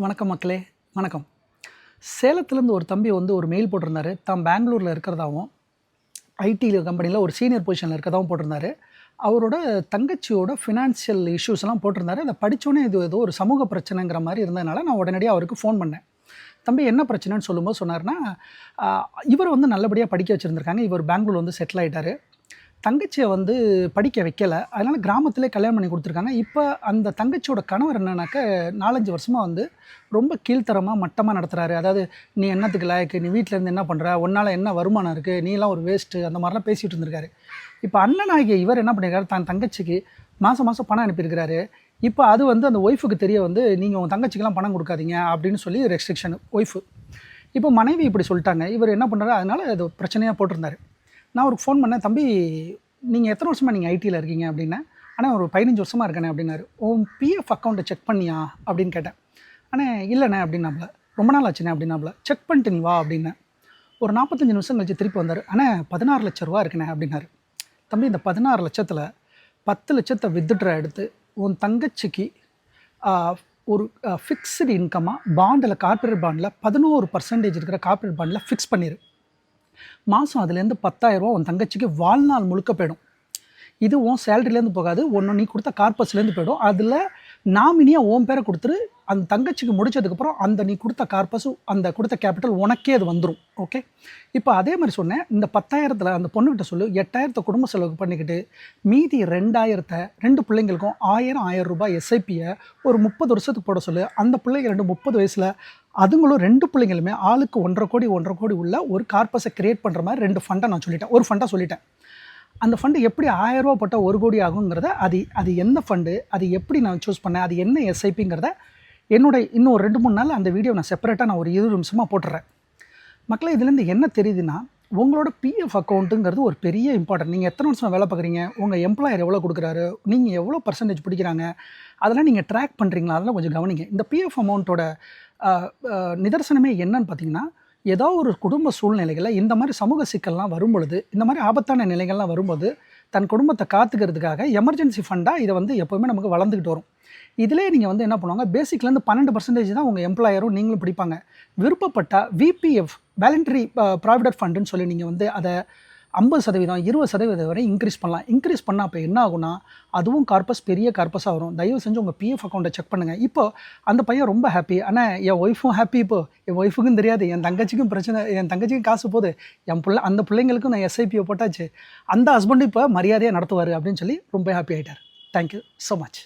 வணக்கம் மக்களே வணக்கம். சேலத்துலேருந்து ஒரு தம்பி வந்து ஒரு மெயில் போட்டிருந்தாரு. தான் பெங்களூரில் இருக்கிறதாவும் ஐடி கம்பெனியில் ஒரு சீனியர் பொசிஷனில் இருக்கிறதாவும் போட்டிருந்தாரு. அவரோட தங்கச்சியோட ஃபினான்ஷியல் இஷ்யூஸ்லாம் போட்டிருந்தார் போட்டிருந்தாரு. அதை படித்தோன்னே இது ஏதோ ஒரு சமூக பிரச்சனைங்கிற மாதிரி இருந்ததுனால நான் உடனடியாக அவருக்கு ஃபோன் பண்ணேன். தம்பி என்ன பிரச்சனைன்னு சொல்லும்போது சொன்னார்னா இவர் வந்து நல்லபடியாக படிக்க வச்சுருந்துருக்காங்க. இவர் பெங்களூர் வந்து செட்டில் ஆகிட்டார் தங்கச்சியை வந்து படிக்க வைக்கலை. அதனால் கிராமத்திலே கல்யாணம் பண்ணி கொடுத்துருக்காங்க. இப்போ அந்த தங்கச்சியோட கணவர் என்னன்னாக்க நாலஞ்சு வருஷமாக வந்து ரொம்ப கீழ்த்தரமாக மட்டமாக நடத்துகிறாரு அதாவது நீ என்னத்துக்கு லாயக்கு? நீ வீட்டிலேருந்து என்ன பண்ணுற உன்னால் என்ன வருமானம் இருக்குது நீலாம் ஒரு வேஸ்ட்டு அந்த மாதிரிலாம் பேசிகிட்டு இருந்திருக்காரு. இப்போ அண்ணனாகிய இவர் என்ன பண்ணியிருக்காரு தான் தங்கச்சிக்கு மாதம் மாதம் பணம் அனுப்பியிருக்கிறாரு. இப்போ அது வந்து அந்த ஒய்ஃபுக்கு தெரிய வந்து நீங்கள் உங்கள் தங்கச்சிக்கெலாம் பணம் கொடுக்காதீங்க அப்படின்னு சொல்லி ரெஸ்ட்ரிக்ஷன் ஒய்ஃபு. இப்போ மனைவி இப்படி சொல்லிட்டாங்க. இவர் என்ன பண்ணுறாரு அதனால் அது பிரச்சனையாக போட்டிருந்தாரு. நான் அவருக்கு ஃபோன் பண்ணேன் தம்பி நீங்கள் எத்தனை வருஷமாக நீங்கள் ஐடியில் இருக்கீங்க? அப்படின்னா ஆனால் ஒரு பதினஞ்சு வருஷமாக இருக்கேனே அப்படின்னாரு. உன் பிஎஃப் அக்கௌண்ட்டை செக் பண்ணியா? அப்படின்னு கேட்டேன். ஆனால் இல்லைண்ணே அப்படின்னாப்புல. ரொம்ப நாள் ஆச்சுண்ணே அப்படின்னாப்புல. செக் பண்ணிட்டு நீ வா அப்படின்னேன். ஒரு நாற்பத்தஞ்சு நிமிஷம் கழிச்சு திருப்பி வந்தார். ஆனால் பதினாறு லட்ச ரூபா இருக்குண்ணே அப்படின்னாரு. தம்பி இந்த பதினாறு லட்சத்தில் பத்து லட்சத்தை வித்ட்ரா எடுத்து உன் தங்கச்சிக்கு ஒரு ஃபிக்ஸ்டு இன்கமாக பாண்டில் கார்ப்பரேட் பாண்டில் பதினோரு பர்சன்டேஜ் இருக்கிற கார்ப்பரேட் பாண்டில் ஃபிக்ஸ் பண்ணிடு மாதம் அதுலேருந்து பத்தாயிரரூவா உன் தங்கச்சிக்கு வாழ்நாள் முழுக்க போயிடும். இது உன் சேலரிலேருந்து போகாது ஒன்று நீ கொடுத்த கார்பஸ்லேருந்து போயிடும். அதில் நாமினியாக உன் பேரை கொடுத்துரு அந்த தங்கச்சிக்கு முடிச்சதுக்கப்புறம் அந்த நீ கொடுத்த கார்பஸு அந்த கொடுத்த கேபிட்டல் உனக்கே அது வந்துடும் ஓகே? இப்போ அதே மாதிரி சொன்னேன் இந்த பத்தாயிரத்தில் அந்த பொண்ணுக்கிட்ட சொல்லு எட்டாயிரத்தை குடும்ப செலவுக்கு பண்ணிக்கிட்டு மீதி ரெண்டாயிரத்தை ரெண்டு பிள்ளைங்களுக்கும் ஆயிரம் ஆயிரம் ரூபாய் எஸ்ஐபியை ஒரு முப்பது வருஷத்துக்கு போட சொல்லு. அந்த பிள்ளைங்க ரெண்டு முப்பது வயசில் அதுங்களும் ரெண்டு பிள்ளைங்களுமே ஆளுக்கு ஒன்றரை கோடி ஒன்றரை கோடி உள்ள ஒரு கார்பஸை கிரியேட் பண்ணுற மாதிரி ரெண்டு ஃபண்டை நான் சொல்லிட்டேன். ஒரு ஃபண்டாக சொல்லிட்டேன். அந்த ஃபண்டு எப்படி ஆயிரம் ரூபா போட்டால் ஒரு கோடி ஆகுங்கிறத அது அது எந்த ஃபண்டு அது எப்படி நான் சூஸ் பண்ணேன் அது என்ன எஸ்ஐபிங்கிறத என்னோட இன்னும் ஒரு ரெண்டு மூணு நாள் அந்த வீடியோ நான் செப்பரேட்டாக நான் ஒரு இருபது நிமிஷமாக போட்டுறேன். மக்களை இதுலேருந்து என்ன தெரியுதுன்னா உங்களோட பிஎஃப் அக்கௌண்ட்டுங்கிறது ஒரு பெரிய இம்பார்ட்டன்ட் நீங்கள் எத்தனை வருஷம் வேலை பார்க்குறீங்க? உங்கள் எம்ப்ளாயர் எவ்வளோ கொடுக்குறாரு? நீங்கள் எவ்வளோ பர்சன்டேஜ் பிடிக்கிறாங்க? அதெல்லாம் நீங்கள் ட்ராக் பண்ணுறீங்களா அதெல்லாம் கொஞ்சம் கவனிங்க. இந்த பிஎஃப் அமௌண்ட்டோட நிதர்சனமே என்னன்னு பார்த்தீங்கன்னா ஏதோ ஒரு குடும்ப சூழ்நிலைகளில் இந்த மாதிரி சமூக சிக்கல்லாம் வரும்பொழுது இந்த மாதிரி ஆபத்தான நிலைகள்லாம் வரும்போது தன் குடும்பத்தை காத்துக்கிறதுக்காக எமர்ஜென்சி ஃபண்டாக இதை வந்து எப்போவுமே நமக்கு வளர்ந்துக்கிட்டு வரும். இதிலே நீங்கள் வந்து என்ன பண்ணுவாங்க பேசிக்லேருந்து பன்னெண்டு பர்சன்டேஜ் தான் உங்கள் எம்ப்ளாயரும் நீங்களும் பிடிப்பாங்க. விருப்பப்பட்டால் விபிஎஃப் வேலண்டரி ப்ராவிடர் ஃபண்டுன்னு சொல்லி நீங்கள் வந்து அதை ஐம்பது சதவீதம் இருபது சதவீதம் வரை இன்க்ரீஸ் பண்ணலாம். இன்க்ரீஸ் பண்ணால் அப்போ என்ன ஆகும்னா அதுவும் கார்பஸ் பெரிய கார்பஸாக வரும். தயவு செஞ்சு உங்கள் பிஎஃப் அக்கௌண்ட்டை செக் பண்ணுங்கள் இப்போ அந்த பையன் ரொம்ப ஹாப்பி ஆனால் என் ஒய்ஃபும் ஹாப்பி இப்போ. என் ஒய்ஃபுக்கும் தெரியாது. என் தங்கச்சிக்கும் பிரச்சனை என் தங்கச்சிக்கும் காசு போகுது என் பிள்ளை அந்த பிள்ளைங்களுக்கும் நான் எஸ்ஐபியை போட்டாச்சு. அந்த ஹஸ்பண்டும் இப்போ மரியாதையாக நடத்துவார் அப்படின்னு சொல்லி ரொம்ப ஹாப்பி ஆகிட்டார் தேங்க்யூ ஸோ மச்